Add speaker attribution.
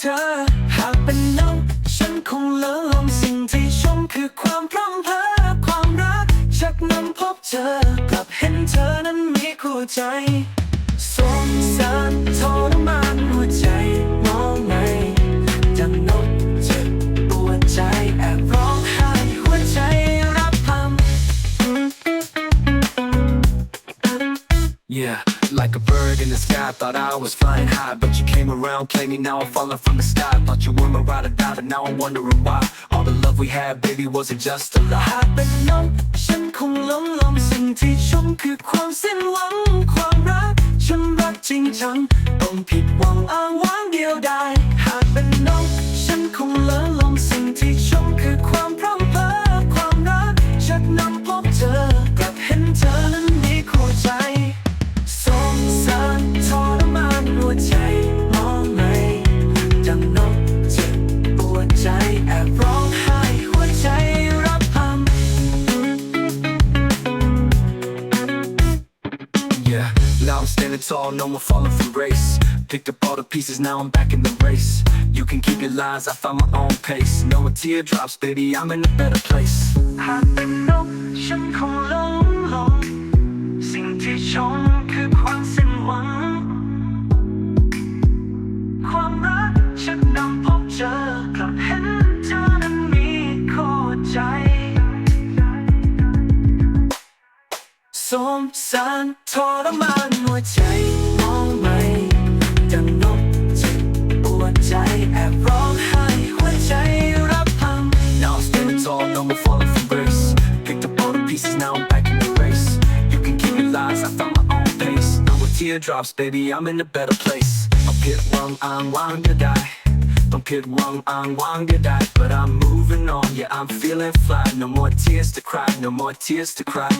Speaker 1: เธอ หากเป็นน้องฉันคงเลิลมสิ่งที่ชมคือความพร่ำเพรื่อความรัก ชักนำพบเจอกลับเห็นเธอนั้นมีคู่ใจสงสารทรมานหัวใจมองไงดังนกเจ็บปวดใจแอบร้องไห้หัวใจรับพัง Yeah, like a bird in the sky, thought I was flying high, but you came around, played me, now I'm falling from the sky. Thought you were my ride or die, but now I'm wondering why. All the love we had, baby, was it just a lie? หากเป็นน้องฉันคงหลงลมสิ่งที่ชมคือความสิ้นหวังความรัก ฉันรักจริงจังต้องผิดหวังอ้างว้างเดียวดายหากเป็นน้อง I'm tall, no more falling from grace. Picked up all the pieces, now I'm back in the race. You can keep your lies, I found my own pace. No more teardrops, baby, I'm in a better place. สงสารทรมานหัวใจมองไม่ดังนกเจ็บปวดใจแอบร้องไห้หัวใจรับพัง Now I'm standing tall, no more falling from grace Picked up all the pieces, now I'm back in the race You can keep your lies, I found my own pace No more teardrops, baby, I'm in a better place ต้องผิดหวังอ้างว้างก็ได้ ต้องผิดหวังอ้างว้างก็ได้ But I'm moving on, yeah I'm feeling fly No more tears to cry, no more tears to cry